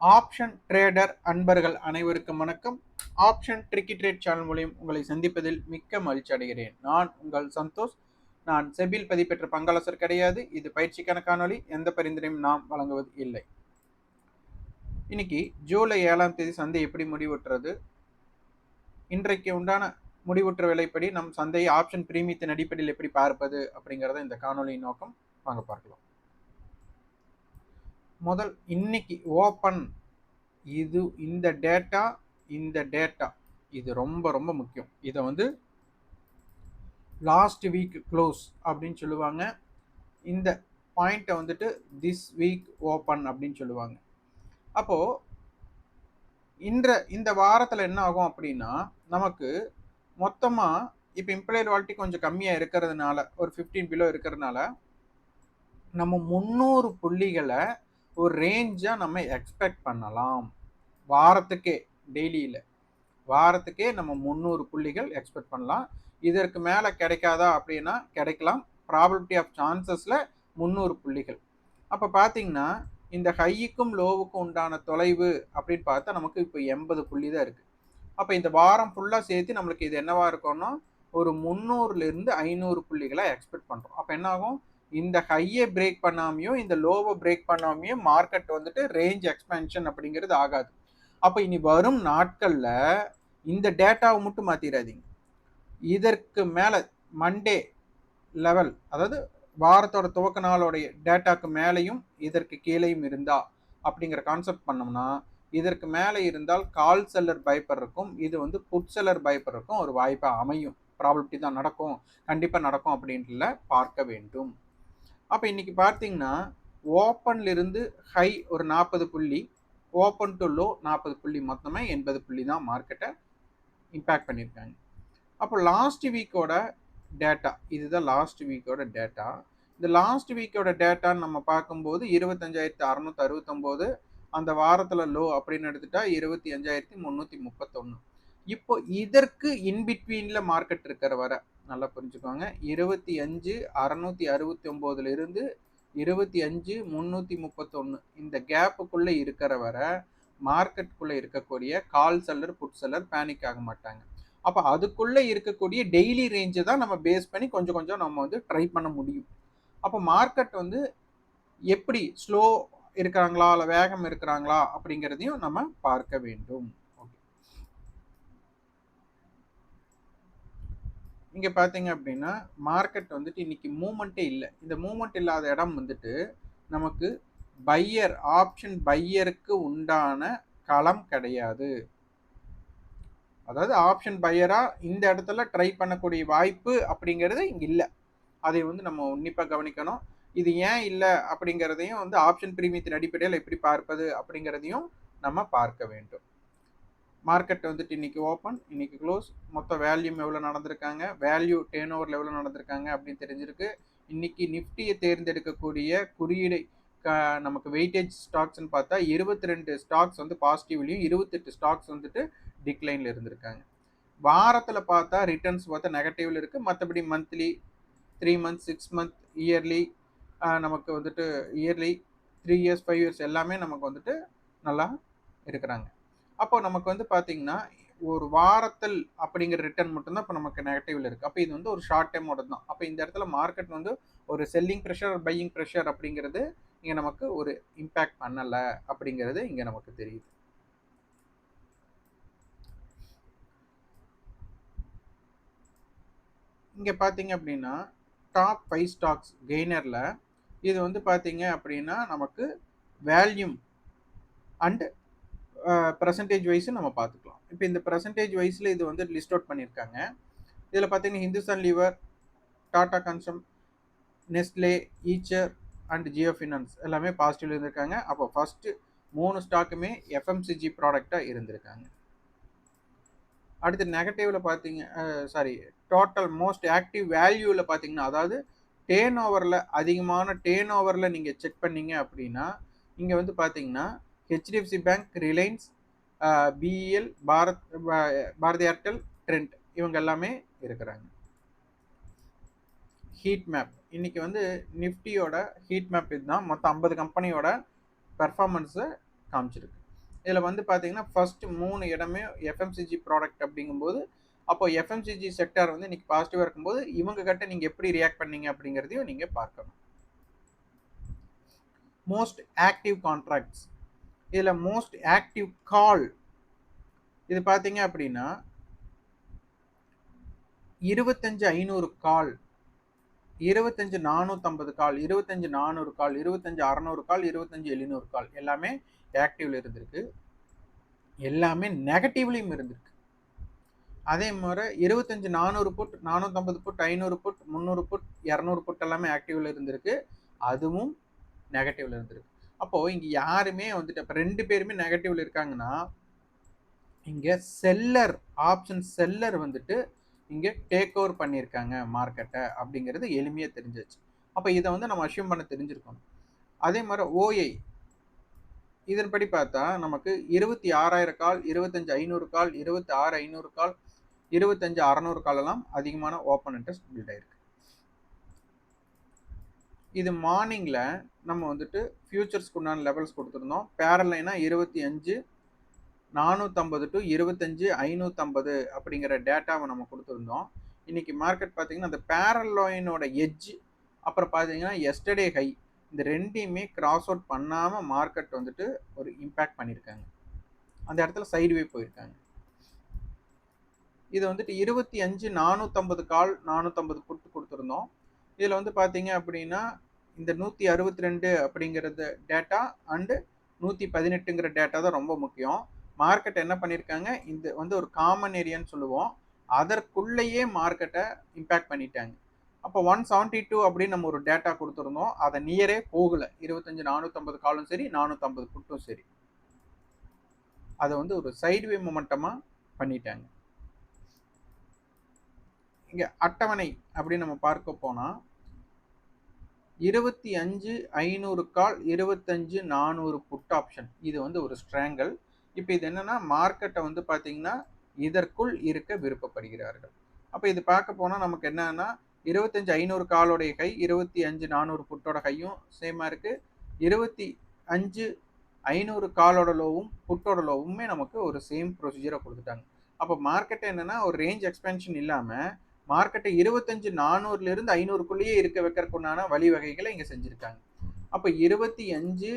Option trader அன்பர்கள் அனைவருக்கும் வணக்கம். ஆப்ஷன் ட்ரிக்கி ட்ரேட் சேனல் மூலியம் உங்களை சந்திப்பதில் மிக்க மகிழ்ச்சி அடைகிறேன். நான் உங்கள் சந்தோஷ். நான் செபில் பதிப்பெற்ற பங்காளசர் கிடையாது. இது பயிற்சிக்கான காணொளி. எந்த பரிந்துரையும் நாம் வழங்குவது இல்லை. இன்னைக்கு ஜூலை ஏழாம் தேதி சந்தை எப்படி முடிவுற்றது? இன்றைக்கு உண்டான முடிவுற்ற விலைப்படி நம் சந்தையை ஆப்ஷன் பிரீமியத்தின் அடிப்படையில் எப்படி பார்ப்பது அப்படிங்கிறத இந்த காணொலியின் நோக்கம். வாங்க பார்க்கலாம். முதல் இன்னைக்கு ஓப்பன் இது இந்த டேட்டா இந்த டேட்டா இது ரொம்ப ரொம்ப முக்கியம். இதை வந்து லாஸ்ட் வீக் க்ளோஸ் அப்படின்னு சொல்லுவாங்க. இந்த பாயிண்ட்டை வந்துட்டு திஸ் வீக் ஓப்பன் அப்படின்னு சொல்லுவாங்க. அப்போது இன்ற இந்த வாரத்தில் என்ன ஆகும் அப்படின்னா நமக்கு மொத்தமாக இப்போ இம்ப்ளாயர் வால்ட்டி கொஞ்சம் கம்மியாக இருக்கிறதுனால ஒரு ஃபிஃப்டீன் பிலோ இருக்கிறதுனால நம்ம முந்நூறு புள்ளிகளை ஒரு ரேஞ்சாக நம்ம எக்ஸ்பெக்ட் பண்ணலாம். வாரத்துக்கே டெய்லியில் வாரத்துக்கே நம்ம முந்நூறு புள்ளிகள் எக்ஸ்பெக்ட் பண்ணலாம். இதற்கு மேலே கிடைக்காதா அப்படின்னா கிடைக்கலாம். ப்ராபபிலிட்டி ஆஃப் சான்சஸில் முந்நூறு புள்ளிகள். அப்போ பார்த்தீங்கன்னா இந்த ஹையுக்கும் லோவுக்கும் உண்டான தொலைவு அப்படின்னு பார்த்தா நமக்கு இப்போ எண்பது புள்ளி தான் இருக்குது அப்போ இந்த வாரம் ஃபுல்லாக சேர்த்து நம்மளுக்கு இது என்னவாக இருக்கும்னா ஒரு முந்நூறுலேருந்து ஐநூறு புள்ளிகளை எக்ஸ்பெக்ட் பண்ணுறோம் அப்போ என்னாகும்? இந்த ஹையை பிரேக் பண்ணாமையும் இந்த லோவை பிரேக் பண்ணாமையும் மார்க்கெட் வந்துட்டு ரேஞ்ச் எக்ஸ்பென்ஷன் அப்படிங்கிறது ஆகாது. அப்போ இனி வரும் நாட்களில் இந்த டேட்டாவை மட்டும் மாற்றிடாதீங்க இதற்கு மேலே மண்டே லெவல் அதாவது வாரத்தோட துவக்க நாளோடைய டேட்டாக்கு மேலேயும் இதற்கு கீழேயும் இருந்தா அப்படிங்கிற கான்செப்ட் பண்ணோம்னா இதற்கு மேலே இருந்தால் கால் செல்லர் பயப்படுறக்கும் இது வந்து புட் செல்லர் பயப்படுறக்கும் ஒரு வாய்ப்பாக அமையும். ப்ராபபிலிட்டி தான் நடக்கும். கண்டிப்பாக நடக்கும் அப்படின்றல பார்க்க வேண்டும். அப்போ இன்னைக்கு பார்த்தீங்கன்னா ஓப்பன்லேருந்து ஹை ஒரு நாற்பது புள்ளி ஓப்பன் டு லோ நாற்பது புள்ளி மொத்தமே எண்பது புள்ளி தான் மார்க்கெட்டை இம்பேக்ட் பண்ணியிருக்காங்க. அப்போ லாஸ்ட் வீக்கோட டேட்டா இதுதான் லாஸ்ட் வீக்கோட டேட்டா இந்த லாஸ்ட் வீக்கோட டேட்டான்னு நம்ம பார்க்கும்போது இருபத்தஞ்சாயிரத்தி அறநூற்றி அறுபத்தொம்போது அந்த வாரத்தில் லோ அப்படின்னு எடுத்துட்டா இருபத்தி அஞ்சாயிரத்தி முந்நூற்றி முப்பத்தொன்று இப்போ இதற்கு இன்பிட்வீனில் மார்க்கெட் இருக்கிற வர நல்லா புரிஞ்சுக்கோங்க. இருபத்தி அஞ்சு அறநூற்றி அறுபத்தி ஒம்போதுலேருந்து இருபத்தி அஞ்சு முந்நூற்றி முப்பத்தொன்று இந்த கேப்புக்குள்ளே இருக்கிற வர மார்க்கெட்டுக்குள்ளே இருக்கக்கூடிய call seller put seller panic ஆக மாட்டாங்க. அப்போ அதுக்குள்ளே இருக்கக்கூடிய டெய்லி ரேஞ்சை தான் நம்ம பேஸ் பண்ணி கொஞ்சம் கொஞ்சம் நம்ம வந்து ட்ரை பண்ண முடியும். அப்போ மார்க்கெட் வந்து எப்படி ஸ்லோ இருக்கிறாங்களா இல்லை வேகம் இருக்கிறாங்களா அப்படிங்கிறதையும் நம்ம பார்க்க வேண்டும். இங்கே பார்த்தீங்க அப்படின்னா மார்க்கெட் வந்துட்டு இன்னைக்கு மூமெண்ட்டே இல்லை. இந்த மூமெண்ட் இல்லாத இடம் வந்துட்டு நமக்கு பையர் ஆப்ஷன் பையருக்கு உண்டான களம் கிடையாது. அதாவது ஆப்ஷன் பையராக இந்த இடத்துல ட்ரை பண்ணக்கூடிய வாய்ப்பு அப்படிங்கிறது இங்கே இல்லை. அதை வந்து நம்ம உன்னிப்பாக கவனிக்கணும். இது ஏன் இல்லை அப்படிங்கிறதையும் வந்து ஆப்ஷன் பிரீமியத்தின் அடிப்படையில் எப்படி பார்ப்பது அப்படிங்கிறதையும் நம்ம பார்க்க வேண்டும். மார்க்கெட் வந்துட்டு இன்னைக்கு ஓப்பன் இன்னைக்கு க்ளோஸ் மொத்த வேல்யூம் எவ்வளோ நடந்திருக்காங்க? வேல்யூ டேர்ன் ஓவரில் எவ்வளோ நடந்திருக்காங்க அப்படின்னு தெரிஞ்சிருக்கு. இன்னைக்கு நிஃப்டியை தேர்ந்தெடுக்கக்கூடிய குறியீடு நமக்கு வெயிட்டேஜ் ஸ்டாக்ஸ்னு பார்த்தா இருபத்தி ரெண்டு ஸ்டாக்ஸ் வந்து பாசிட்டிவ்லையும் இருபத்தெட்டு ஸ்டாக்ஸ் வந்துட்டு டிக்ளைனில் இருந்திருக்காங்க. வாரத்தில் பார்த்தா ரிட்டர்ன்ஸ் பார்த்தா நெகட்டிவ்ல இருக்குது மற்றபடி monthly three months six month yearly நமக்கு வந்துட்டு yearly three years five years எல்லாமே நமக்கு வந்துட்டு நல்லா இருக்கிறாங்க. அப்போ நமக்கு வந்து பார்த்தீங்கன்னா ஒரு வாரத்தில் அப்படிங்கிற ரிட்டர்ன் மட்டும்தான் இப்போ நமக்கு நெகட்டிவ்ல இருக்குது அப்போ இது வந்து ஒரு ஷார்ட் டைம் ஓட தான். அப்போ இந்த இடத்துல மார்க்கெட் வந்து ஒரு செல்லிங் ப்ரெஷர் பையிங் ப்ரெஷர் அப்படிங்கிறது இங்கே நமக்கு ஒரு இம்பேக்ட் பண்ணலை அப்படிங்கிறது இங்கே நமக்கு தெரியுது. இங்கே பார்த்தீங்க அப்படின்னா டாப் ஃபைவ் ஸ்டாக்ஸ் கெய்னரில் இது வந்து பார்த்தீங்க அப்படின்னா நமக்கு வேல்யூம் அண்டு பர்சன்டேஜ் வைஸும் நம்ம பார்த்துக்கலாம். இப்போ இந்த பர்சன்டேஜ் வைஸில் இது வந்து லிஸ்ட் அவுட் பண்ணியிருக்காங்க. இதில் பார்த்தீங்கன்னா Hindustan lever Tata கன்சம் Nestle Eicher and Jio finance எல்லாமே பாசிட்டிவ் இருந்திருக்காங்க. அப்போ ஃபஸ்ட்டு மூணு ஸ்டாக்குமே எஃப்எம்சிஜி ப்ராடக்டாக இருந்திருக்காங்க. அடுத்து நெகட்டிவில் பார்த்தீங்க சாரி டோட்டல் மோஸ்ட் ஆக்டிவ் வேல்யூவில் பார்த்தீங்கன்னா அதாவது டேன் ஓவரில் அதிகமான டேன் ஓவரில் நீங்கள் செக் பண்ணீங்க அப்படின்னா இங்கே வந்து பார்த்தீங்கன்னா HDFC bank Reliance BEL Bharat Bharti Airtel Trent இவங்க எல்லாமே இருக்கிறாங்க. ஹீட் மேப் இன்றைக்கி வந்து நிஃப்டியோட ஹீட் மேப் இதுதான். மொத்தம் ஐம்பது கம்பெனியோட பெர்ஃபார்மன்ஸை காமிச்சிருக்கு. இதில் வந்து பார்த்தீங்கன்னா ஃபஸ்ட்டு மூணு இடமே எஃப்எம்சிஜி ப்ராடக்ட் அப்படிங்கும்போது அப்போ எஃப்எம்சிஜி செக்டார் வந்து இன்றைக்கி பாசிட்டிவாக இருக்கும்போது இவங்க கிட்ட நீங்கள் எப்படி ரியாக்ட் பண்ணீங்க அப்படிங்கிறதையும் நீங்கள் பார்க்கணும். மோஸ்ட் ஆக்டிவ் கான்ட்ராக்ட்ஸ் இதில் மோஸ்ட் ஆக்டிவ் கால் இது பார்த்தீங்க அப்படின்னா இருபத்தஞ்சு ஐநூறு கால் இருபத்தஞ்சு நானூற்றம்பது கால் இருபத்தஞ்சு நானூறு கால் இருபத்தஞ்சு அறநூறு கால் இருபத்தஞ்சு எழுநூறு கால் எல்லாமே ஆக்டிவ்ல இருந்திருக்கு. எல்லாமே நெகட்டிவ்லையும் இருந்திருக்கு. அதே மாதிரி இருபத்தஞ்சு நானூறு புட் நானூற்றம்பது புட் ஐநூறு புட் முந்நூறு புட் இரநூறு புட் எல்லாமே ஆக்டிவ்ல இருந்திருக்கு. அதுவும் நெகட்டிவில் இருந்திருக்கு. அப்போ இங்க யாருமே வந்துட்டு இப்போ ரெண்டு பேருமே நெகட்டிவ்ல இருக்காங்கன்னா இங்க செல்லர் ஆப்ஷன் செல்லர் வந்துட்டு இங்கே டேக் ஓவர் பண்ணியிருக்காங்க மார்க்கெட்டை அப்படிங்கிறது எளிமையாக தெரிஞ்சிச்சு அப்போ இதை வந்து நம்ம அஷ்யூம் பண்ண தெரிஞ்சிருக்கணும். அதே மாதிரி ஓஐ இதன்படி பார்த்தா நமக்கு இருபத்தி ஆறாயிரம் கால் இருபத்தஞ்சு ஐநூறு கால் இருபத்தி ஆறு ஐநூறு கால் இருபத்தஞ்சு அறநூறு காலெல்லாம் அதிகமான ஓப்பன் இன்ட்ரெஸ்ட் பில்ட் ஆயிருக்கு. இது மார்னிங்கில் நம்ம வந்துட்டு ஃபியூச்சர்ஸ்க்கு உண்டான லெவல்ஸ் கொடுத்துருந்தோம். பேரலைனா இருபத்தி அஞ்சு நானூற்றம்பது டு இருபத்தஞ்சு ஐநூற்றம்பது அப்படிங்கிற டேட்டாவை நம்ம கொடுத்துருந்தோம். இன்றைக்கி மார்க்கெட் பார்த்திங்கன்னா அந்த பேரலாயினோட எஜ் அப்புறம் பார்த்தீங்கன்னா எஸ்டர்டே ஹை இந்த ரெண்டையுமே கிராஸ் அவுட் பண்ணாமல் மார்க்கெட் வந்துட்டு ஒரு இம்பேக்ட் பண்ணியிருக்காங்க. அந்த இடத்துல சைடுவே போயிருக்காங்க. இது வந்துட்டு இருபத்தி அஞ்சு நானூற்றம்பது கால் நானூற்றம்பது புட்டு கொடுத்துருந்தோம். இதில் வந்து பார்த்தீங்க அப்படின்னா இந்த நூற்றி அறுபத்தி ரெண்டு அப்படிங்கிறது டேட்டா அண்டு நூற்றி பதினெட்டுங்கிற டேட்டா தான் ரொம்ப முக்கியம். மார்க்கெட் என்ன பண்ணியிருக்காங்க இந்த வந்து ஒரு காமன் ஏரியான்னு சொல்லுவோம். அதற்குள்ளேயே மார்க்கெட்டை இம்பேக்ட் பண்ணிட்டாங்க. அப்போ ஒன் செவன்ட்டி டூ அப்படின்னு நம்ம ஒரு டேட்டா கொடுத்துருந்தோம். அதை நியரே போகலை. இருபத்தஞ்சி நானூற்றம்பது காலும் சரி நானூற்றம்பது புட்டும் சரி. அதை வந்து ஒரு சைட்வே மொமெண்டமாக பண்ணிட்டாங்க. இங்கே அட்டவணை அப்படின்னு நம்ம பார்க்க போனால் இருபத்தி அஞ்சு ஐநூறு கால் இருபத்தஞ்சு நானூறு புட் ஆப்ஷன் இது வந்து ஒரு ஸ்ட்ராங்கல் இப்போ இது என்னென்னா மார்க்கெட்டை வந்து பார்த்தீங்கன்னா இதற்குள் இருக்க விருப்பப்படுகிறார்கள். அப்போ இது பார்க்க போனால் நமக்கு என்னன்னா இருபத்தஞ்சு ஐநூறு காலோடைய கை இருபத்தி அஞ்சு நானூறு புட்டோட கையும் சேமாக இருக்குது இருபத்தி அஞ்சு ஐநூறு காலோட லோவும் புட்டோட லோவுமே நமக்கு ஒரு சேம் ப்ரொசீஜரை கொடுத்துட்டாங்க. அப்போ மார்க்கெட்டை என்னென்னா ஒரு ரேஞ்ச் எக்ஸ்பென்ஷன் இல்லாமல் மார்க்கெட்டை இருபத்தஞ்சு நானூறுலேருந்து ஐநூறுக்குள்ளேயே இருக்க வைக்கிறதுக்குண்டான வழிவகைகளை இங்கே செஞ்சுருக்காங்க. அப்போ இருபத்தி அஞ்சு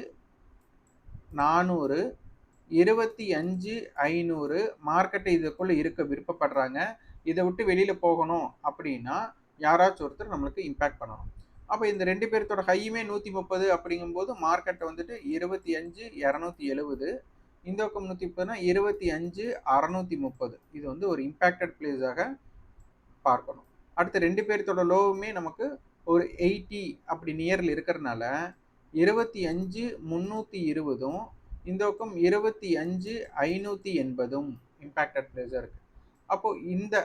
நானூறு இருபத்தி அஞ்சு ஐநூறு மார்க்கெட்டை இதுக்குள்ளே இருக்க விருப்பப்படுறாங்க. இதை விட்டு வெளியில் போகணும் அப்படின்னா யாராச்சும் ஒருத்தர் நம்மளுக்கு இம்பேக்ட் பண்ணணும் அப்போ இந்த ரெண்டு பேர்த்தோட ஹையுமே நூற்றி முப்பது அப்படிங்கும்போது மார்க்கெட்டை வந்துட்டு இருபத்தி அஞ்சு இரநூத்தி எழுபது இந்த பக்கம் நூற்றி முப்பதுனா இருபத்தி அஞ்சு அறநூற்றி முப்பது. இது வந்து ஒரு இம்பேக்டட் பிளேஸாக பார்க்கணும். அடுத்து ரெண்டு பேர்த்தோட லோவுமே நமக்கு ஒரு எயிட்டி அப்படி நியரில் இருக்கிறதுனால இருபத்தி அஞ்சு முந்நூற்றி இருபதும் இந்த பக்கம் இருபத்தி அஞ்சு ஐநூற்றி எண்பதும் இம்பேக்டட் பிளேஸாக இருக்குது அப்போது இந்த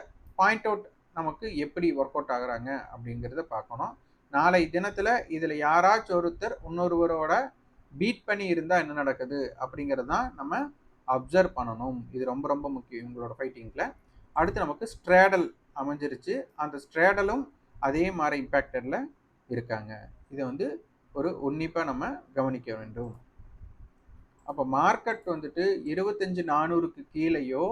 பாயிண்ட் அவுட் நமக்கு எப்படி ஒர்க் அவுட் ஆகுறாங்க அப்படிங்கிறத பார்க்கணும். நாளை தினத்தில் இதில் யாராச்சும் ஒருத்தர் இன்னொருவரோட பீட் பண்ணி இருந்தால் என்ன நடக்குது அப்படிங்கிறது தான் நம்ம அப்சர்வ் பண்ணணும். இது ரொம்ப ரொம்ப முக்கியம் இவங்களோட ஃபைட்டிங்கில் அடுத்து நமக்கு ஸ்ட்ரேடல் அமைஞ்சிருச்சு. அந்த ஸ்ட்ரேடலும் அதே மாதிரி இம்பேக்டடில் இருக்காங்க. இதை வந்து ஒரு உன்னிப்பாக நம்ம கவனிக்க வேண்டும். அப்போ மார்க்கெட் வந்துட்டு இருபத்தஞ்சு நானூறுக்கு கீழேயோ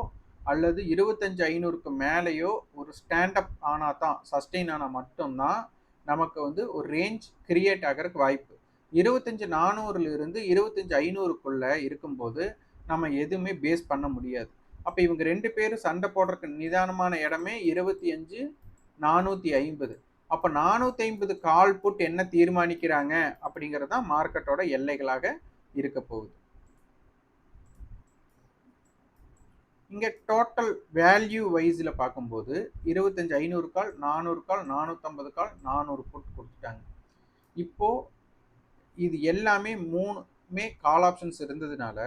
அல்லது இருபத்தஞ்சு ஐநூறுக்கு மேலேயோ ஒரு ஸ்டாண்டப் ஆனால் தான் சஸ்டெயின் ஆனால் மட்டும்தான் நமக்கு வந்து ஒரு ரேஞ்ச் கிரியேட் ஆகிறதுக்கு வாய்ப்பு. இருபத்தஞ்சு நானூறுலேருந்து இருபத்தஞ்சு ஐநூறுக்குள்ளே இருக்கும்போது நம்ம எதுவுமே பேஸ் பண்ண முடியாது. அப்போ இவங்க ரெண்டு பேரும் சண்டை போடுறதுக்கு நிதானமான இடமே இருபத்தி அஞ்சு நானூற்றி ஐம்பது. அப்போ நானூற்றி ஐம்பது கால் புட் என்ன தீர்மானிக்கிறாங்க அப்படிங்கிறது தான் மார்க்கெட்டோட எல்லைகளாக இருக்க போகுது. இங்கே டோட்டல் வேல்யூ வைஸில் பார்க்கும்போது இருபத்தஞ்சு ஐநூறு கால் நானூறு கால் நானூற்றம்பது கால் நானூறு புட் கொடுத்துட்டாங்க. இப்போது இது எல்லாமே மூணுமே கால் ஆப்ஷன்ஸ் இருந்ததுனால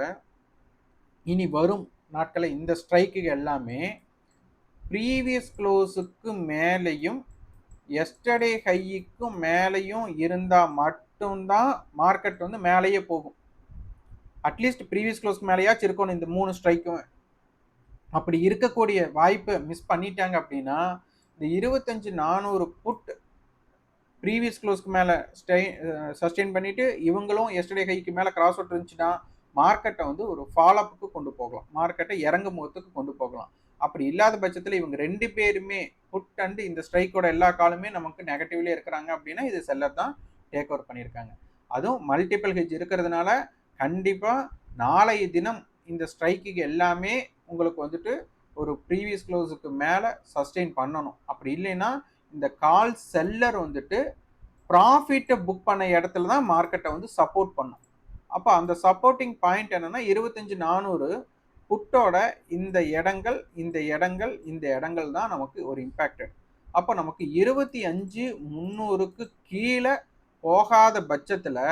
இனி வரும் நாட்களில் இந்த ஸ்ட்ரைக்கு எல்லாமே ப்ரீவியஸ் க்ளோஸுக்கு மேலேயும் எஸ்டர்டே ஹைக்கும் மேலேயும் இருந்தால் மட்டும்தான் மார்க்கெட் வந்து மேலேயே போகும். அட்லீஸ்ட் ப்ரீவியஸ் க்ளோஸ்க்கு மேலேயாச்சும் இருக்கணும் இந்த மூணு ஸ்ட்ரைக்கும் அப்படி இருக்கக்கூடிய வாய்ப்பை மிஸ் பண்ணிட்டாங்க அப்படின்னா இந்த இருபத்தஞ்சி நானூறு புட் ப்ரீவியஸ் க்ளோஸ்க்கு மேலே ஸ்டை சஸ்டெயின் பண்ணிவிட்டு இவங்களும் எஸ்டர்டே ஹைக்கு மேலே கிராஸ் அவுட் இருந்துச்சுன்னா மார்க்கெட்டை வந்து ஒரு ஃபாலோப்புக்கு கொண்டு போகலாம். மார்க்கெட்டை இறங்கு முகத்துக்கு கொண்டு போகலாம். அப்படி இல்லாத பட்சத்தில் இவங்க ரெண்டு பேருமே புட் அண்ட் இந்த ஸ்ட்ரைக்கோட எல்லா காலுமே நமக்கு நெகட்டிவ்லேயே இருக்கிறாங்க அப்படின்னா இது செல்லர் தான் டேக் ஓவர் பண்ணியிருக்காங்க. அதுவும் மல்டிபிள் ஹெஜ் இருக்கிறதுனால கண்டிப்பாக நாளைய தினம் இந்த ஸ்ட்ரைக்குக்கு எல்லாமே உங்களுக்கு வந்துட்டு ஒரு ப்ரீவியஸ் க்ளோஸுக்கு மேலே சஸ்டெயின் பண்ணணும். அப்படி இல்லைன்னா இந்த கால் செல்லர் வந்துட்டு ப்ராஃபிட்டை புக் பண்ண இடத்துல தான் மார்க்கெட்டை வந்து சப்போர்ட் பண்ணும். அப்போ அந்த சப்போர்ட்டிங் பாயிண்ட் என்னென்னா இருபத்தஞ்சி நானூறு புட்டோட இந்த இடங்கள் இந்த இடங்கள் இந்த இடங்கள் தான் நமக்கு ஒரு இம்பேக்டட் அப்போ நமக்கு இருபத்தி அஞ்சு முந்நூறுக்கு கீழே போகாத பட்சத்தில்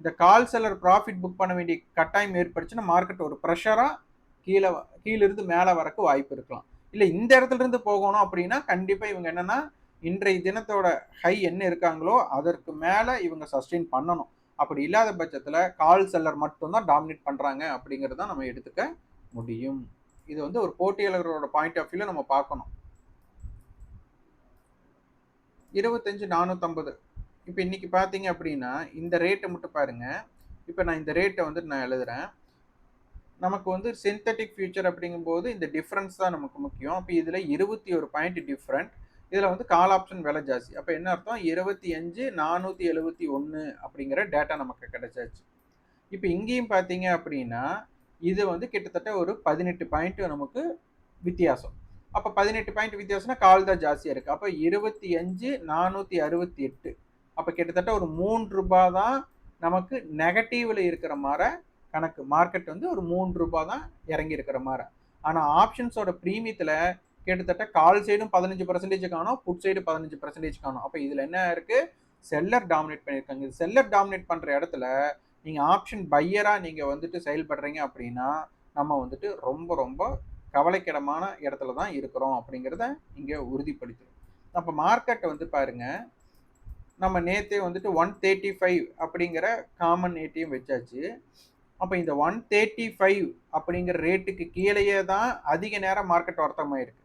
இந்த கால் செல்லர் ப்ராஃபிட் புக் பண்ண வேண்டிய கட்டாயம் ஏற்பட்டுச்சுன்னா மார்க்கெட் ஒரு ப்ரெஷராக கீழே கீழிருந்து மேலே வரக்கு வாய்ப்பு இருக்கலாம். இல்லை இந்த இடத்துலருந்து போகணும் அப்படின்னா கண்டிப்பாக இவங்க என்னென்னா இன்றைய தினத்தோட ஹை என்ன இருக்காங்களோ அதற்கு மேலே இவங்க சஸ்டெயின் பண்ணணும். அப்படி இல்லாத பட்சத்தில் கால் செல்லர் மட்டும்தான் டாமினேட் பண்ணுறாங்க அப்படிங்கிறது தான் நம்ம எடுத்துக்க முடியும். இது வந்து ஒரு போட்டியாளர்களோட பாயிண்ட் ஆஃப் வியூவில் நம்ம பார்க்கணும். இருபத்தஞ்சு நானூற்றம்பது இப்போ இன்னைக்கு பார்த்தீங்க அப்படின்னா இந்த ரேட்டை மட்டும் பாருங்க. இப்போ நான் இந்த ரேட்டை வந்து நான் எழுதுறேன். நமக்கு வந்து சிந்தட்டிக் ஃபியூச்சர் அப்படிங்கும்போது இந்த டிஃப்ரென்ஸ் தான் நமக்கு முக்கியம். அப்போ இதில் இருபத்தி ஒரு பாயிண்ட் டிஃப்ரெண்ட் இதில் வந்து கால் ஆப்ஷன் விலை ஜாஸ்தி. அப்போ என்ன அர்த்தம்? இருபத்தி அஞ்சு நானூற்றி எழுபத்தி ஒன்று அப்படிங்கிற டேட்டா நமக்கு கிடைச்சாச்சு. இப்போ இங்கேயும் பார்த்தீங்க அப்படின்னா இது வந்து கிட்டத்தட்ட ஒரு பதினெட்டு பாயிண்ட் நமக்கு வித்தியாசம். அப்போ பதினெட்டு பாயிண்ட் வித்தியாசம்னா கால் தான் ஜாஸ்தியாக இருக்குது அப்போ இருபத்தி அஞ்சு நானூற்றி அறுபத்தி எட்டு. அப்போ கிட்டத்தட்ட ஒரு மூன்று ரூபாய் தான் நமக்கு நெகட்டிவில் இருக்கிற மாதிரி கணக்கு. மார்க்கெட் வந்து ஒரு மூன்று ரூபாய் தான் இறங்கி இருக்கிற மாதிரி ஆனால் ஆப்ஷன்ஸோட ப்ரீமியத்தில் கிட்டத்தட்ட கால் சைடும் பதினஞ்சு பர்சன்டேஜ் காணும் புட் சைடு பதினஞ்சு பர்சன்டேஜ் காணும். அப்போ இதில் என்ன இருக்குது செல்லர் டாமினேட் பண்ணியிருக்காங்க. செல்லர் டாமினேட் பண்ணுற இடத்துல நீங்கள் ஆப்ஷன் பையராக நீங்கள் வந்துட்டு செயல்படுறீங்க அப்படின்னா நம்ம வந்துட்டு ரொம்ப ரொம்ப கவலைக்கிடமான இடத்துல தான் இருக்கிறோம் அப்படிங்கிறத இங்கே உறுதிப்படுத்தும் அப்போ மார்க்கெட்டை வந்து பாருங்க நம்ம நேற்றே வந்துட்டு ஒன் தேர்ட்டி ஃபைவ் அப்படிங்கிற காமன் ஏடிஎம் வச்சாச்சு. அப்போ இந்த ஒன் தேர்ட்டி ஃபைவ் அப்படிங்கிற ரேட்டுக்கு கீழேயே தான் அதிக நேரம் மார்க்கெட் வர்த்தகமாயிருக்கு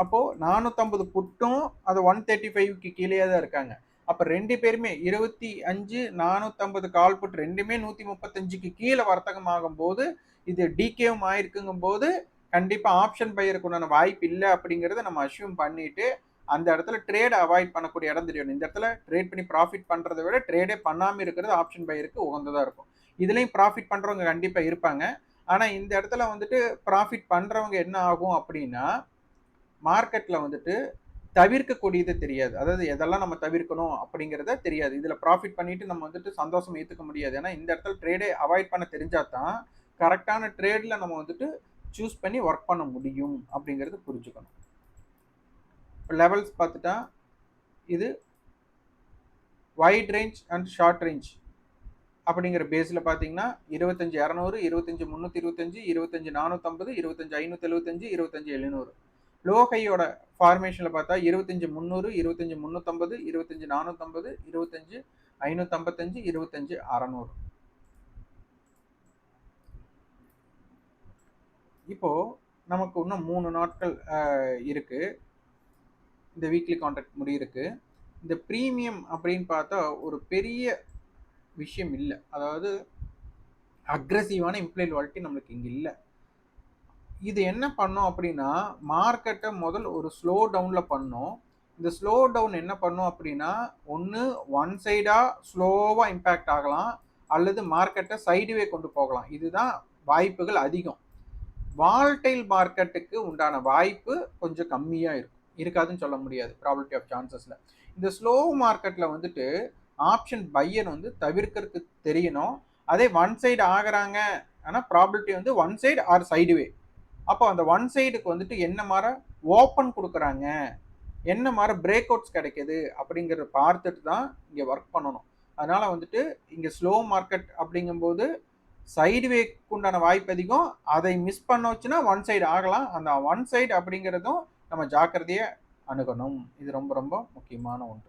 அப்போது நானூற்றம்பது புட்டும் அது ஒன் தேர்ட்டி ஃபைவ்க்கு கீழே தான் இருக்காங்க. அப்போ ரெண்டு பேருமே இருபத்தி அஞ்சு நானூற்றம்பது கால் புட் ரெண்டுமே நூற்றி முப்பத்தஞ்சுக்கு கீழே வர்த்தகம் ஆகும்போது இது டிகேவும் ஆயிருக்குங்கும் போது கண்டிப்பாக ஆப்ஷன் பையருக்கு உண்டான வாய்ப்பு இல்லை அப்படிங்கிறத நம்ம அஷ்யூம் பண்ணிட்டு அந்த இடத்துல ட்ரேட் அவாய்ட் பண்ணக்கூடிய இடம் தெரியணும். இந்த இடத்துல ட்ரேட் பண்ணி ப்ராஃபிட் பண்ணுறதை விட ட்ரேடே பண்ணாமல் இருக்கிறது ஆப்ஷன் பையருக்கு உகந்ததாக இருக்கும். இதுலேயும் ப்ராஃபிட் பண்ணுறவங்க கண்டிப்பாக இருப்பாங்க. ஆனால் இந்த இடத்துல வந்துட்டு ப்ராஃபிட் பண்ணுறவங்க என்ன ஆகும் அப்படின்னா மார்க்கெட்டில் வந்துட்டு தவிர்க்கக்கூடியது தெரியாது. அதாவது எதெல்லாம் நம்ம தவிர்க்கணும் அப்படிங்கிறத தெரியாது. இதில் ப்ராஃபிட் பண்ணிட்டு நம்ம வந்துட்டு சந்தோஷம் ஏற்றுக்க முடியாது. ஏன்னா இந்த இடத்துல ட்ரேடே அவாய்ட் பண்ண தெரிஞ்சால் தான் கரெக்டான ட்ரேடில் நம்ம வந்துட்டு சூஸ் பண்ணி ஒர்க் பண்ண முடியும் அப்படிங்கிறது புரிஞ்சுக்கணும். இப்போ லெவல்ஸ் பார்த்துட்டா இது wide range and short range அப்படிங்கிற பேஸில் பார்த்தீங்கன்னா இருபத்தஞ்சி இரநூறு இருபத்தஞ்சி முந்நூற்றி இருபத்தஞ்சி இருபத்தஞ்சி நானூற்றம்பது இருபத்தஞ்சி ஐநூற்றி எழுபத்தஞ்சி இருபத்தஞ்சி எழுநூறு. லோகையோட ஃபார்மேஷனில் பார்த்தா இருபத்தஞ்சி முந்நூறு இருபத்தஞ்சி முந்நூற்றம்பது இருபத்தஞ்சி நானூற்றம்பது இருபத்தஞ்சி ஐநூற்றம்பத்தஞ்சு இருபத்தஞ்சி அறநூறு. இப்போது நமக்கு இன்னும் மூணு நாட்கள் இருக்குது இந்த வீக்லி கான்ட்ராக்ட் முடியிருக்கு இந்த ப்ரீமியம் அப்படின்னு பார்த்தா ஒரு பெரிய விஷயம் இல்லை. அதாவது அக்ரஸிவான இம்ப்ளைட் வாலிட்டி நம்மளுக்கு இங்கே இல்லை. இது என்ன பண்ணோம் அப்படின்னா மார்க்கெட்டை முதல் ஒரு ஸ்லோ டவுனில் பண்ணோம். இந்த ஸ்லோ டவுன் என்ன பண்ணும் அப்படின்னா ஒன்று ஒன் சைடாக ஸ்லோவாக இம்பேக்ட் ஆகலாம் அல்லது மார்க்கெட்டை சைடுவே கொண்டு போகலாம். இதுதான் வாய்ப்புகள் அதிகம். வால்டைல் மார்க்கெட்டுக்கு உண்டான வாய்ப்பு கொஞ்சம் கம்மியாக இருக்கும். இருக்காதுன்னு சொல்ல முடியாது ப்ராபிலிட்டி ஆஃப் சான்சஸில் இந்த ஸ்லோ மார்க்கெட்டில் வந்துட்டு ஆப்ஷன் பையன் வந்து தவிர்க்கிறதுக்கு தெரியணும். அதே ஒன் சைடு ஆகிறாங்க ஆனால் ப்ராபிலிட்டி வந்து ஒன் சைடு ஆர் சைடுவே அப்போ அந்த ஒன் சைடுக்கு வந்துட்டு என்ன மாதிரி ஓப்பன் கொடுக்குறாங்க? என்ன மாதிரி பிரேக் அவுட்ஸ் கிடைக்கிது? அப்படிங்கிறத பார்த்துட்டு தான் இங்கே ஒர்க் பண்ணணும். அதனால் வந்துட்டு இங்கே ஸ்லோ மார்க்கெட் அப்படிங்கும்போது சைடு வேக்கு உண்டான வாய்ப்பு அதிகம். அதை மிஸ் பண்ண வச்சுன்னா ஒன் சைடு ஆகலாம். அந்த ஒன் சைடு அப்படிங்கிறதும் நம்ம ஜாக்கிரதையை அணுகணும். இது ரொம்ப ரொம்ப முக்கியமான ஒன்று.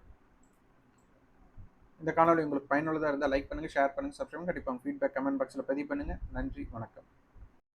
இந்த காணொலி உங்களுக்கு பயனுள்ளதாக இருந்தால் லைக் பண்ணுங்கள் ஷேர் பண்ணுங்கள் சப்ஸ்கிரைப் கண்டிப்பாக ஃபீட்பேக் கமெண்ட் பாக்ஸில் பதிவு பண்ணுங்கள் நன்றி வணக்கம்.